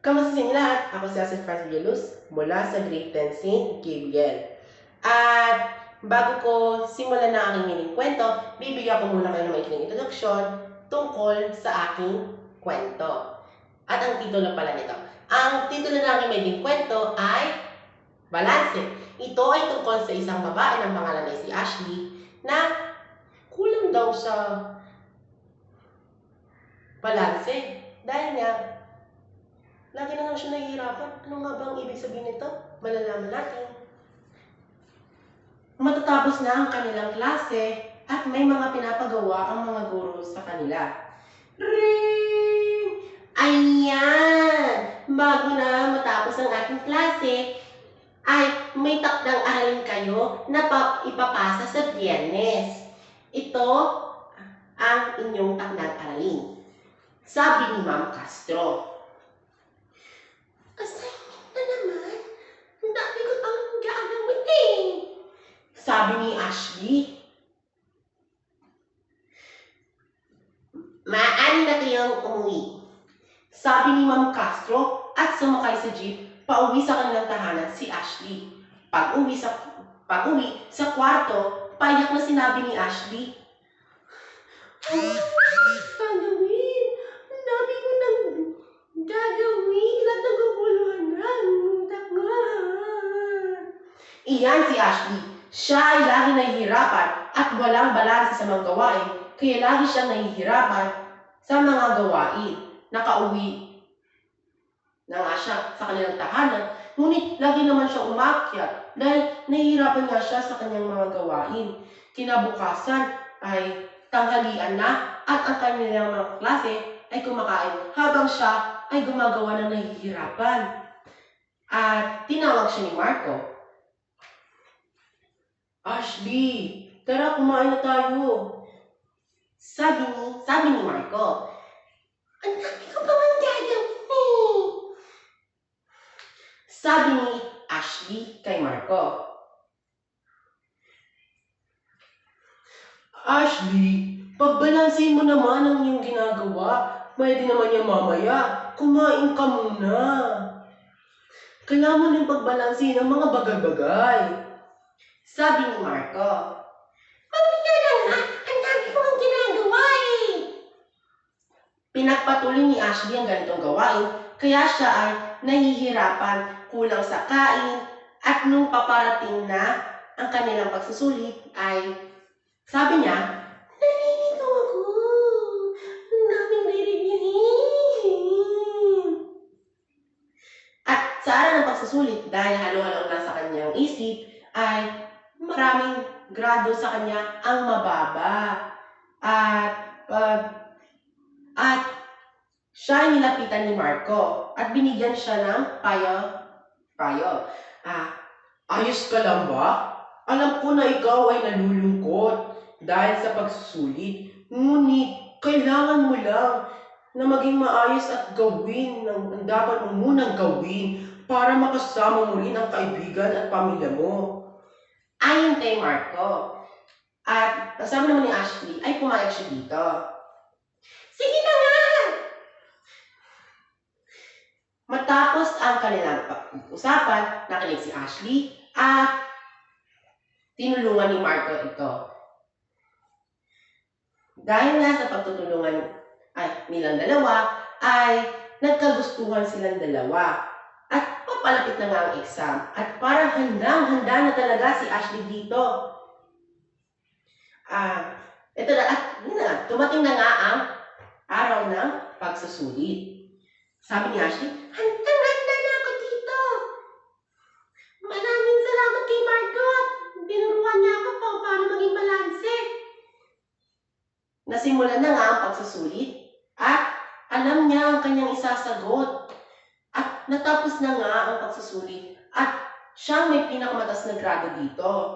Kamusta sa lahat? Ako si Asif Franz Villaluz mula sa Grade 10 St. Gabriel. At bago ko simulan na aking mining kwento, bibigyan ko muna kayo ng maikling introduksyon tungkol sa aking kwento. At ang titulo pala nito. Ang titulo ng aking mining kwento ay Balanse. Ito ay tungkol sa isang babae ng pangalan ay si Ashley na kulang daw sa balanse. Dahil nga, lagi na lang siya nahihirapan. Ano nga ba ang ibig sabihin nito? Malalaman natin. Matatapos na ang kanilang klase at may mga pinapagawa ang mga guro sa kanila. Ring! Ayan! Bago na matapos ang ating klase, ay may takdang aralin kayo na pa- ipapasa sa biyernes. Ito ang inyong takdang aralin. Sabi ni Ma'am Castro. Assignment na naman. Ang dami ko pang gagawin eh. Sabi ni Ashley. Maaari na kayong umuwi. Sabi ni Ma'am Castro at sumakay sa jeep pauwi sa kanilang tahanan si Ashley. Pag uwi sa pag uwi sa kwarto, payak na sinabi ni Ashley. Gagawin! Ang dami ko nang gagawin! Lahat ng guguluhan na! Iyan si Ashley. Siya ay lagi nahihirapan at walang balanse sa mga gawain, kaya lagi siyang nahihirapan sa mga gawain. Nakauwi na nga siya sa kanilang tahanan, ngunit lagi naman siya umakyat dahil nahihirapan nga siya sa kanyang mga gawain. Kinabukasan ay tanghalian na at ang kanilang mga klase ay kumakain habang siya ay gumagawa ng nahihirapan. At tinawag siya ni Marco. Ashley, tara kumain na tayo. Sabi ni, sabi ni Marco, ang dami ko pa man gagawin. Sabi ni Ashley kay Marco. Ashley, pagbalansin mo naman ang iyong ginagawa. Pwede naman yan mamaya. Kumain ka muna. Kailangan mo nang pagbalansin ang mga bagay-bagay. Sabi ni Marco. Mamaya na nga, ang dami ko ang ginagawa eh. Pinagpatuloy ni Ashley ang ganitong gawain, kaya siya ay nahihirapan, kulang sa kain, at nung paparating na ang kanilang pagsusulit ay sabi niya, Nalilito ako. Ang daming re-reviewin. At sa araw ng pagsusulit, dahil halo-halo na sa kanyang isip, ay maraming grado sa kanya ang mababa. At pag at siya ay nilapitan ni Marco at binigyan siya ng payo. Payo. Ah, ayos ka lang ba? Alam ko na ikaw ay nalulungkot dahil sa pagsusulit. Ngunit, kailangan mo lang na maging maayos at gawin ng dapat mo munang gawin para makasama mo rin ang kaibigan at pamilya mo. Ayon kay Marco. At kasama naman ni Ashley ay pumayag siya dito. Sige na nga! Matapos ang kanilang usapan, nakinig si Ashley at tinulungan ni Marco ito. Dahil nga sa pagtutulungan ay, nilang dalawa, ay nagkagustuhan silang dalawa. At papalapit na nga ang exam. At parang handang-handa na talaga si Ashley dito. Ah, ito na, at na, tumating na nga ang araw ng pagsusulit. Sabi ni Ashley, handang-handa na ako dito. Maraming salamat kay Margot. Binuruan niya ako pa paano maging balanse. Nasimulan na nga ang pagsusulit at alam niya ang kanyang isasagot. At natapos na nga ang pagsusulit at siyang may pinakamataas na grado dito.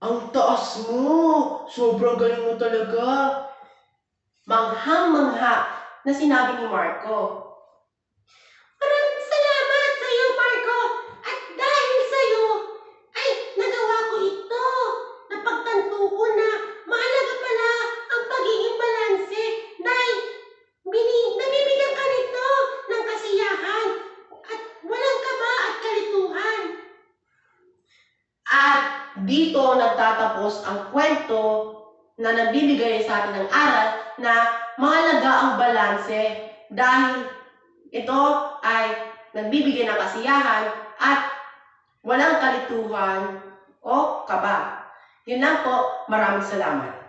Ang taas mo! Sobrang galing mo talaga! Manghang-mangha na sinabi ni Marco. Maraming salamat sa iyo, Marco! At dahil sa iyo, ay nagawa ko ito! Napagtanto ko na mahalaga pala ang pagiging balanse dahil bini, nabibigyan ka nito At dito nagtatapos ang kwento na nagbibigay sa atin ng aral na mahalaga ang balanse dahil ito ay nagbibigay ng kasiyahan at walang kalituhan o kaba. Yun lang po. Maraming salamat.